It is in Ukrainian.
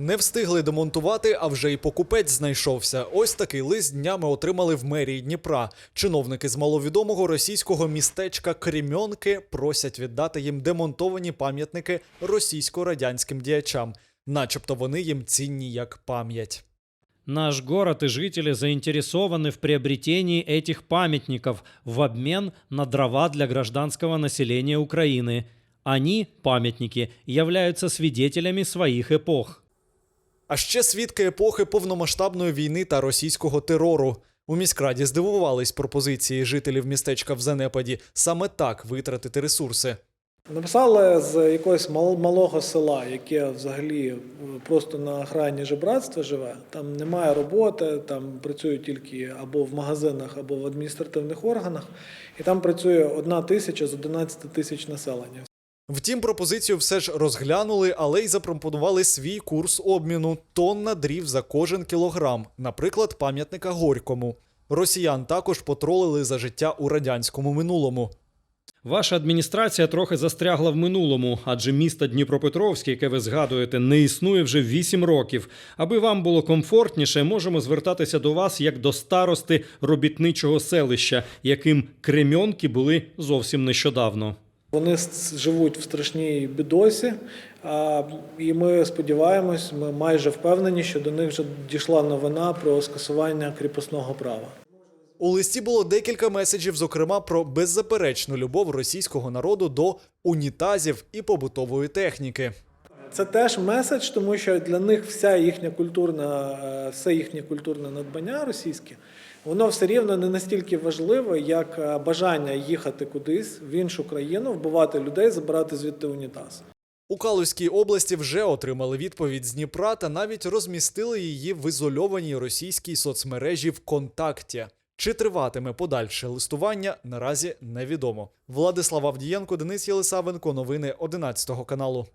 Не встигли демонтувати, а вже й покупець знайшовся. Ось такий лист днями отримали в мерії Дніпра. Чиновники з маловідомого російського містечка Кремьонки просять віддати їм демонтовані пам'ятники російсько-радянським діячам, начебто вони їм цінні як пам'ять. Наш город и жители заинтересованы в приобретении этих памятников в обмен на дрова для гражданского населения Украины. Они, памятники, являются свидетелями своих эпох. А ще свідки епохи повномасштабної війни та російського терору. У міськраді здивувались пропозиції жителів містечка в занепаді саме так витратити ресурси. Написали з якогось мал- малого села, яке взагалі е, просто на грані жебратства живе. Там немає роботи, там працюють тільки або в магазинах, або в адміністративних органах. І там працює одна тисяча з 11 тисяч населення. Втім, пропозицію все ж розглянули, але й запропонували свій курс обміну тонна дрів за кожен кілограм, наприклад, пам'ятника Горькому. Росіян також потролили за життя у радянському минулому. Ваша адміністрація трохи застрягла в минулому, адже місто Дніпропетровське, яке ви згадуєте, не існує вже 8 років. Аби вам було комфортніше, можемо звертатися до вас як до старости робітничого селища, яким кремьонки були зовсім нещодавно. Вони живуть в страшній бідосі, і ми сподіваємось, ми майже впевнені, що до них вже дійшла новина про скасування кріпосного права. У листі було декілька меседжів, зокрема про беззаперечну любов російського народу до унітазів і побутової техніки. Це теж меседж, тому що для них вся їхня культурна, е, все їхнє культурне надбання російське, воно все рівно не настільки важливе, як е, бажання їхати кудись в іншу країну, вбивати людей, забирати звідти унітаз. У Калузькій області вже отримали відповідь з Дніпра та навіть розмістили її в ізольованій російській соцмережі ВКонтакті. Чи триватиме подальше листування, наразі невідомо. Владислав Авдієнко, Денис Єлисавенко, новини 11 каналу.